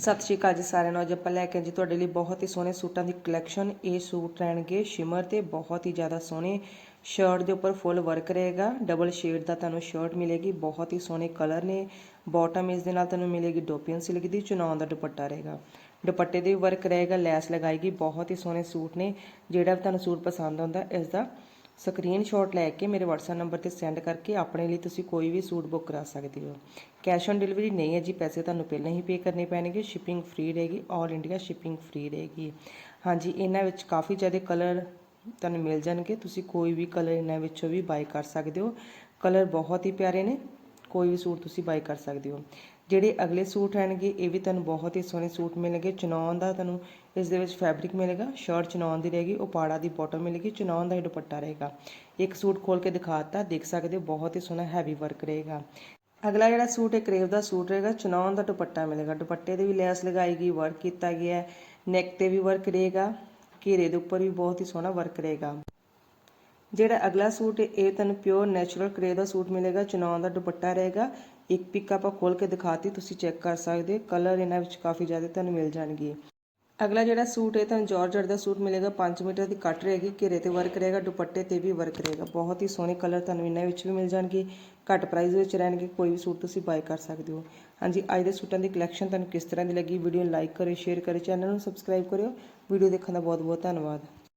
ਸਤਿ ਸ਼੍ਰੀ ਅਕਾਲ ਜੀ ਸਾਰਿਆਂ ਨੂੰ। ਅੱਜ ਆਪਾਂ ਲੈ ਕੇ ਜੀ ਤੁਹਾਡੇ ਲਈ ਬਹੁਤ ਹੀ ਸੋਹਣੇ ਸੂਟਾਂ ਦੀ ਕਲੈਕਸ਼ਨ ਇਹ ਸੂਟ ਰਹਿਣਗੇ ਸ਼ਿਮਰ ਤੇ ਬਹੁਤ ਹੀ ਜ਼ਿਆਦਾ ਸੋਹਣੇ। ਸ਼ਰਟ ਦੇ ਉੱਪਰ ਫੁੱਲ ਵਰਕ ਰਹੇਗਾ। ਡਬਲ ਸ਼ੇਡ ਦਾ ਤੁਹਾਨੂੰ ਸ਼ਰਟ ਮਿਲੇਗੀ। ਬਹੁਤ ਹੀ ਸੋਹਣੇ ਕਲਰ ਨੇ। ਬਾਟਮ ਇਸ ਦੇ ਨਾਲ ਤੁਹਾਨੂੰ ਮਿਲੇਗੀ ਡੋਪੀਅਨ ਸਿਲਕ ਦੀ। ਚੁਨਾਨ ਦਾ ਦੁਪੱਟਾ ਰਹੇਗਾ। ਦੁਪੱਟੇ ਦੇ ਵੀ ਵਰਕ ਰਹੇਗਾ, ਲੈਸ ਲਗਾਏਗੀ। ਬਹੁਤ ਹੀ ਸੋਹਣੇ ਸੂਟ ਨੇ। ਜਿਹੜਾ ਵੀ ਤੁਹਾਨੂੰ ਸੂਟ ਪਸੰਦ ਆਉਂਦਾ ਇਸ ਦਾ ਸਕਰੀਨਸ਼ਾਟ ਲੈ ਕੇ ਮੇਰੇ WhatsApp ਨੰਬਰ ਤੇ ਸੈਂਡ ਕਰਕੇ ਆਪਣੇ ਲਈ ਤੁਸੀਂ ਕੋਈ ਵੀ ਸੂਟ ਬੁੱਕ ਕਰਾ ਸਕਦੇ ਹੋ। ਕੈਸ਼ ਔਨ ਡਿਲੀਵਰੀ ਨਹੀਂ ਹੈ ਜੀ, ਪੈਸੇ ਤੁਹਾਨੂੰ ਪਹਿਲਾਂ ਹੀ ਪੇ ਕਰਨੇ ਪੈਣਗੇ ਸ਼ਿਪਿੰਗ ਫ੍ਰੀ ਰਹੇਗੀ ਆਲ ਇੰਡੀਆ ਸ਼ਿਪਿੰਗ ਫ੍ਰੀ ਰਹੇਗੀ। ਹਾਂਜੀ, ਇਹਨਾਂ ਵਿੱਚ ਕਾਫੀ ਜ਼ਿਆਦਾ ਕਲਰ ਤੁਹਾਨੂੰ ਮਿਲ ਜਾਣਗੇ, ਤੁਸੀਂ ਕੋਈ ਵੀ ਕਲਰ ਇਹਨਾਂ ਵਿੱਚੋਂ ਵੀ ਬਾਈ ਕਰ ਸਕਦੇ ਹੋ। ਕਲਰ ਬਹੁਤ ਹੀ ਪਿਆਰੇ ਨੇ ਕੋਈ ਵੀ ਸੂਟ ਤੁਸੀਂ ਬਾਈ ਕਰ ਸਕਦੇ ਹੋ। ਜਿਹੜੇ ਅਗਲੇ ਸੂਟ ਰਹਿਣਗੇ, ਇਹ ਵੀ ਤੁਹਾਨੂੰ ਬਹੁਤ ਹੀ ਸੋਹਣੇ ਸੂਟ ਮਿਲਣਗੇ। ਚਨੌਨ ਦਾ ਤੁਹਾਨੂੰ ਇਸ ਦੇ ਵਿੱਚ ਫੈਬਰਿਕ ਮਿਲੇਗਾ ਸ਼ਰਟ ਚਨੌਨ ਦੀ ਰਹੇਗੀ, ਉਪਾੜਾ ਦੀ ਬਾਟਮ ਮਿਲੇਗੀ ਚਨੌਨ ਦਾ ਹੀ ਦੁਪੱਟਾ ਰਹੇਗਾ। ਇੱਕ ਸੂਟ ਖੋਲ ਕੇ ਦਿਖਾਤਾ, ਦੇਖ ਸਕਦੇ ਹੋ, ਬਹੁਤ ਹੀ ਸੋਹਣਾ ਹੈਵੀ ਵਰਕ ਰਹੇਗਾ। ਅਗਲਾ ਜਿਹੜਾ ਸੂਟ ਹੈ, ਕਰੇਵ ਦਾ ਸੂਟ ਰਹੇਗਾ ਚਨੌਨ ਦਾ ਦੁਪੱਟਾ ਮਿਲੇਗਾ। ਦੁਪੱਟੇ 'ਤੇ ਵੀ ਲੈਸ ਲਗਾਏਗੀ ਵਰਕ ਕੀਤਾ ਗਿਆ ਹੈ। ਨੈਕ ਤੇ ਵੀ ਵਰਕ ਰਹੇਗਾ। ਘੇਰੇ ਦੇ ਉੱਪਰ ਵੀ ਬਹੁਤ ਹੀ ਸੋਹਣਾ ਵਰਕ ਰਹੇਗਾ। ਜਿਹੜਾ ਅਗਲਾ ਸੂਟ ਹੈ, ਇਹ ਤੁਹਾਨੂੰ ਪਿਓਰ ਨੈਚੁਰਲ ਕਰੇ ਦਾ ਸੂਟ ਮਿਲੇਗਾ ਚਨੌਨ ਦਾ ਦੁਪੱਟਾ ਰਹੇਗਾ। ਇੱਕ ਪਿਕ ਆਪਾਂ ਖੋਲ ਕੇ ਦਿਖਾਤੀ, ਤੁਸੀਂ ਚੈੱਕ ਕਰ ਸਕਦੇ ਹੋ। ਕਲਰ ਇਹਨਾਂ ਵਿੱਚ ਕਾਫੀ ਜ਼ਿਆਦਾ ਤੁਹਾਨੂੰ ਮਿਲ ਜਾਣਗੇ। ਅਗਲਾ ਜਿਹੜਾ ਸੂਟ ਹੈ ਤੁਹਾਨੂੰ ਜਾਰਜਟ ਦਾ ਸੂਟ ਮਿਲੇਗਾ। 5 ਮੀਟਰ ਦੀ ਕੱਟ ਰਹੇਗੀ, ਘੇਰੇ ਤੇ ਵਰਕ ਰਹੇਗਾ, ਦੁਪੱਟੇ ਤੇ ਵੀ ਵਰਕ ਰਹੇਗਾ। ਬਹੁਤ ਹੀ ਸੋਹਣੇ ਕਲਰ ਤੁਹਾਨੂੰ ਇਹਨਾਂ ਵਿੱਚ ਵੀ ਮਿਲ ਜਾਣਗੇ। ਘੱਟ ਪ੍ਰਾਈਸ ਵਿੱਚ ਰਹਿਣਗੇ, ਕੋਈ ਵੀ ਸੂਟ ਤੁਸੀਂ ਬਾਈ ਕਰ ਸਕਦੇ ਹੋ। ਹਾਂਜੀ, ਅੱਜ ਦੇ ਸੂਟਾਂ ਦੀ ਕਲੈਕਸ਼ਨ ਤੁਹਾਨੂੰ ਕਿਸ ਤਰ੍ਹਾਂ ਦੀ ਲੱਗੀ? ਵੀਡੀਓ ਨੂੰ ਲਾਈਕ ਕਰਿਓ ਸ਼ੇਅਰ ਕਰਿਓ ਚੈਨਲ ਨੂੰ ਸਬਸਕ੍ਰਾਈਬ ਕਰਿਓ। ਵੀਡੀਓ ਦੇਖਣ ਦਾ ਬਹੁਤ ਬਹੁਤ ਧੰਨਵਾਦ।